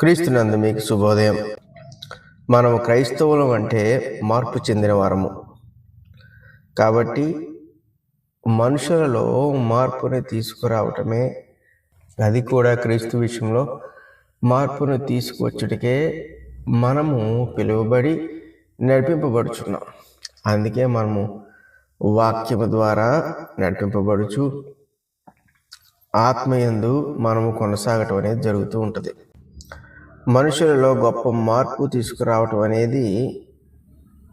క్రీస్తునందు మీకు శుభోదయం. మనము క్రైస్తవులం అంటే మార్పు చెందిన వారము. కాబట్టి మనుషులలో మార్పుని తీసుకురావటమే అది కూడా క్రీస్తు విషయంలో మార్పును తీసుకువచ్చుటకే మనము పిలువబడి నడిపింపబడుచున్నాం. అందుకే మనము వాక్యము ద్వారా నడిపింపబడుచు ఆత్మయందు మనము కొనసాగటం అనేది జరుగుతూ ఉంటుంది. మనుషులలో గొప్ప మార్పు తీసుకురావటం అనేది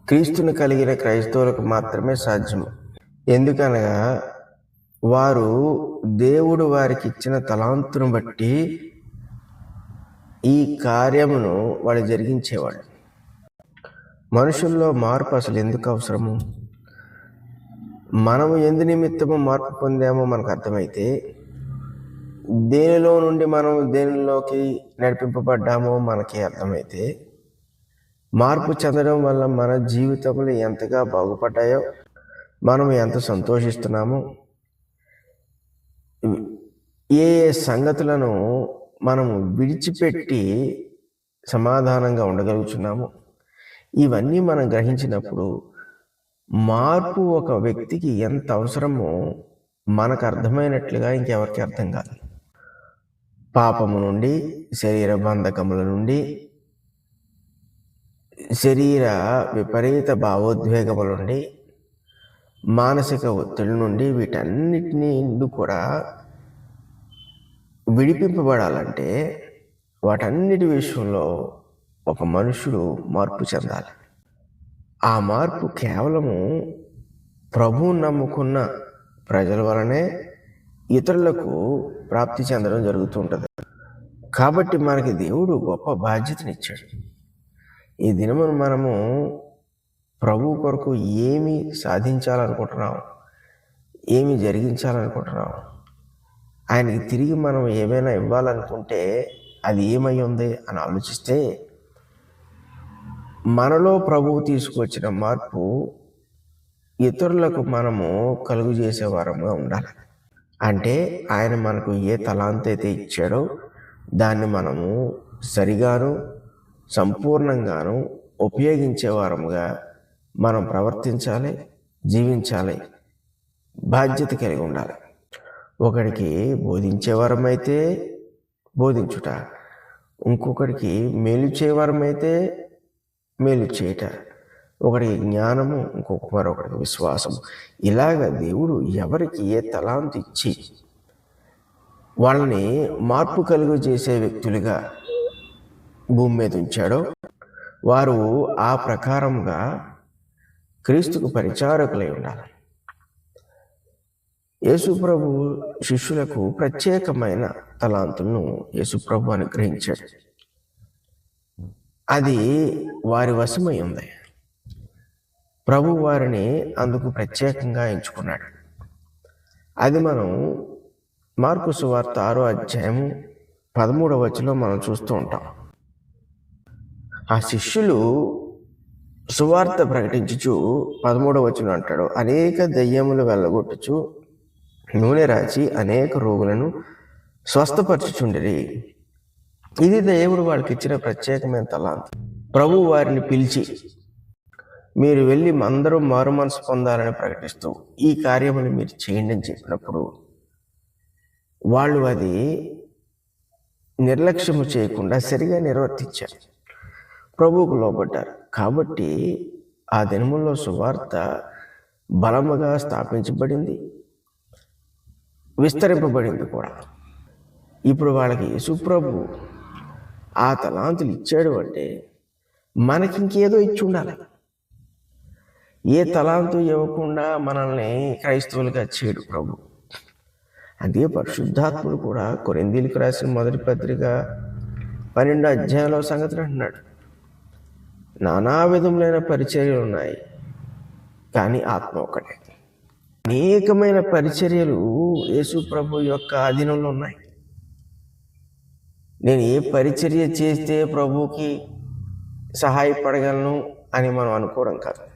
క్రీస్తుని కలిగిన క్రైస్తవులకు మాత్రమే సాధ్యం. ఎందుకనగా వారు దేవుడు వారికి ఇచ్చిన తలాంతును బట్టి ఈ కార్యమును వాళ్ళు జరిగించేవాడు మనుషుల్లో మార్పు అసలు ఎందుకు అవసరము? మనము ఎందు నిమిత్తము మార్పు పొందామో మనకు అర్థమైతే దేనిలో నుండి మనం దేనిలోకి నడిపింపబడ్డామో మనకి అర్థమైతే మార్పు చెందడం వల్ల మన జీవితంలో ఎంతగా బాగుపడ్డాయో మనం ఎంత సంతోషిస్తున్నామో ఏ ఏ సంగతులను మనము విడిచిపెట్టి సమాధానంగా ఉండగలుగుతున్నాము ఇవన్నీ మనం గ్రహించినప్పుడు మార్పు ఒక వ్యక్తికి ఎంత అవసరమో మనకు అర్థమైనట్లుగా ఇంకెవరికి అర్థం కాదు. పాపము నుండి శరీర బంధకముల నుండి శరీర విపరీత భావోద్వేగముల నుండి మానసిక ఒత్తిడి నుండి వీటన్నిటినీ కూడా విడిపింపబడాలంటే వాటన్నిటి విషయంలో ఒక మనుషుడు మార్పు చెందాలి. ఆ మార్పు కేవలము ప్రభువు నమ్ముకున్న ప్రజల వలనే ఇతరులకు ప్రాప్తి చెందడం జరుగుతూ ఉంటుంది కాబట్టి మనకి దేవుడు గొప్ప బాధ్యతనిచ్చాడు. ఈ దినమును మనము ప్రభు కొరకు ఏమి సాధించాలనుకుంటున్నాం? ఏమి జరిగించాలనుకుంటున్నాం? ఆయనకి తిరిగి మనం ఏమైనా ఇవ్వాలనుకుంటే అది ఏమై ఉంది అని ఆలోచిస్తే మనలో ప్రభువు తీసుకొచ్చిన మార్పు ఇతరులకు మనము కలుగు చేసే వారంగా ఉండాలి. అంటే ఆయన మనకు ఏ తలాంత అయితే ఇచ్చాడో దాన్ని మనము సరిగాను సంపూర్ణంగాను ఉపయోగించేవారముగా మనం ప్రవర్తించాలి జీవించాలి బాధ్యత కలిగి ఉండాలి. ఒకడికి బోధించేవారమైతే బోధించుట ఇంకొకడికి మేలు చేయవారమైతే మేలు చేయట. ఒకడికి జ్ఞానము ఇంకొక మరొకడికి విశ్వాసము. ఇలాగ దేవుడు ఎవరికి ఏ తలాంత ఇచ్చి వాళ్ళని మార్పు కలుగు చేసే వ్యక్తులుగా భూమి మీద ఉంచాడో వారు ఆ ప్రకారంగా క్రీస్తుకు పరిచారకులై ఉండాలి. యేసుప్రభు శిష్యులకు ప్రత్యేకమైన తలాంతులను యేసుప్రభు అనుగ్రహించాడు. అది వారి వశమై ఉంది. ప్రభు వారిని అందుకు ప్రత్యేకంగా ఎంచుకున్నాడు. అది మనం మార్కు సువార్త ఆరో అధ్యాయము పదమూడవ వచ్చిలో మనం చూస్తూ ఉంటాం. ఆ శిష్యులు సువార్త ప్రకటించుచు పదమూడవ వచనం అంటాడు అనేక దయ్యములు వెళ్ళగొట్టుచు నూనె రాచి అనేక రోగులను స్వస్థపరచుచుండిరి. ఇది దేవుడు వాళ్ళకి ఇచ్చిన ప్రత్యేకమైన తలాంత్. ప్రభు వారిని పిలిచి మీరు వెళ్ళి అందరూ మారు మనసు పొందాలని ప్రకటిస్తూ ఈ కార్యములు మీరు చేయండి అని చెప్పినప్పుడు వాళ్ళు అది నిర్లక్ష్యము చేయకుండా సరిగా నిర్వర్తించారు. ప్రభువుకు లోబడ్డారు. కాబట్టి ఆ దినముల్లో సువార్త బలముగా స్థాపించబడింది. విస్తరింపబడింది కూడా. ఇప్పుడు వాళ్ళకి యేసుప్రభు ఆ తలాంతులు ఇచ్చాడు అంటే మనకి ఇంకేదో ఇచ్చి ఉండాలి. ఏ తలాంతు ఇవ్వకుండా మనల్ని క్రైస్తవులుగా చేయడు ప్రభు. అదే పరిశుద్ధాత్ముడు కూడా కొరిందీలకు రాసిన మొదటి పత్రిక పన్నెండు అధ్యాయంలో సంగతి అంటున్నాడు. నానా విధములైన పరిచర్యలు ఉన్నాయి కానీ ఆత్మ ఒకటే అనేకమైన పరిచర్యలు యేసు ప్రభు యొక్క అధీనంలో ఉన్నాయి. నేను ఏ పరిచర్య చేస్తే ప్రభుకి సహాయపడగలను అని మనం అనుకోవడం కాదు.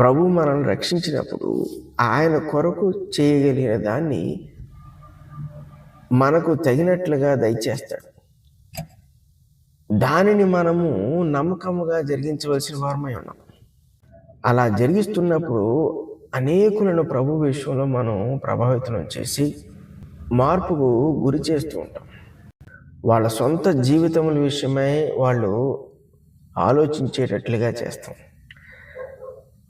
ప్రభు మనల్ని రక్షించినప్పుడు ఆయన కొరకు చేయగలిగిన దాన్ని మనకు తగినట్లుగా దయచేస్తాడు. దానిని మనము నమ్మకముగా జరిగించవలసిన వారమై ఉన్నాం. అలా జరిగిస్తున్నప్పుడు అనేకులను ప్రభు విషయంలో మనం ప్రభావితం చేసి మార్పుకు గురి చేస్తూ ఉంటాం. వాళ్ళ సొంత జీవితముల విషయమై వాళ్ళు ఆలోచించేటట్లుగా చేస్తాం.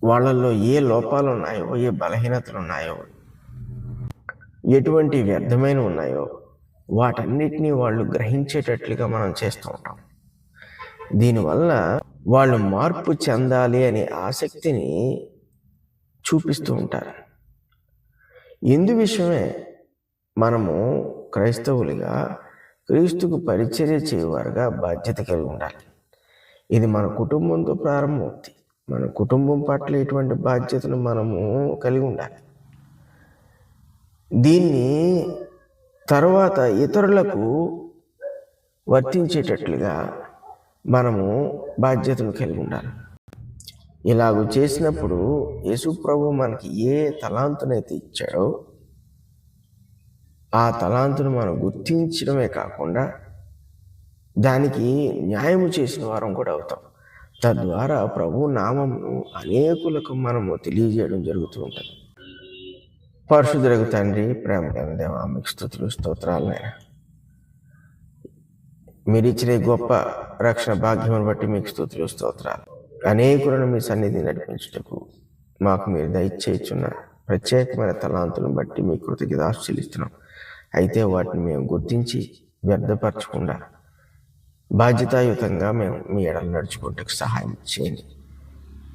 వాళ్ళల్లో ఏ లోపాలు ఉన్నాయో ఏ బలహీనతలు ఉన్నాయో ఎటువంటి వ్యర్థమైన ఉన్నాయో వాటన్నిటినీ వాళ్ళు గ్రహించేటట్లుగా మనం చేస్తూ ఉంటాం. దీనివల్ల వాళ్ళు మార్పు చెందాలి అనే ఆసక్తిని చూపిస్తూ ఉంటారు. ఎందు విషయమే మనము క్రైస్తవులుగా క్రీస్తుకు పరిచర్య చేయవారుగా బాధ్యత కలిగి ఉండాలి. ఇది మన కుటుంబంతో ప్రారంభమవుతుంది. మన కుటుంబం పట్ల ఇటువంటి బాధ్యతను మనము కలిగి ఉండాలి. దీన్ని తర్వాత ఇతరులకు వర్తించేటట్లుగా మనము బాధ్యతను కలిగి ఉండాలి. ఇలాగ చేసినప్పుడు యేసు ప్రభు మనకి ఏ తలాంతునైతే ఇచ్చాడో ఆ తలాంతును మనం గుర్తించడమే కాకుండా దానికి న్యాయము చేసిన వారం కూడా అవుతాం. తద్వారా ప్రభు నామమును అనేకులకు మనము తెలియజేయడం జరుగుతూ ఉంటుంది. పరిశుద్ధులకు తండ్రి ప్రేమ కలిగిన దేవా మీకు స్థుతులు స్తోత్రాలు మీరు ఇచ్చిన గొప్ప రక్షణ భాగ్యమును బట్టి మీకు స్థుతులు స్తోత్రాలు. అనేకులను మీ సన్నిధి నడిపించుటకు మాకు మీరు దయచేయుచున్న ప్రత్యేకమైన తలాంతులను బట్టి మీ కృతజ్ఞత చెల్లిస్తున్నాం అయితే వాటిని మేము గుర్తించి వ్యర్థపరచకుండా బాధ్యతాయుతంగా మేము మీ ఎడలు నడుచుకుంటకు సహాయం చేయండి.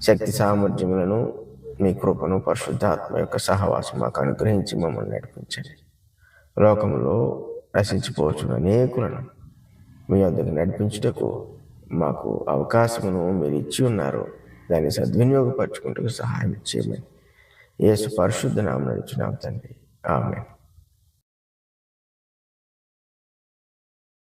శక్తి సామర్థ్యములను మీ కృపను పరిశుద్ధాత్మ యొక్క సహవాసం మాకు అనుగ్రహించి మమ్మల్ని నడిపించండి. లోకంలో నశించిపోవచ్చు అనేకులను మీ వద్దకు నడిపించుటకు మాకు అవకాశమును మీరు ఇచ్చి ఉన్నారు. దాన్ని సద్వినియోగపరచుకుంటూ సహాయం చేయమని యేసు పరిశుద్ధ నామం నడిచినాం తండ్రి. ఆమె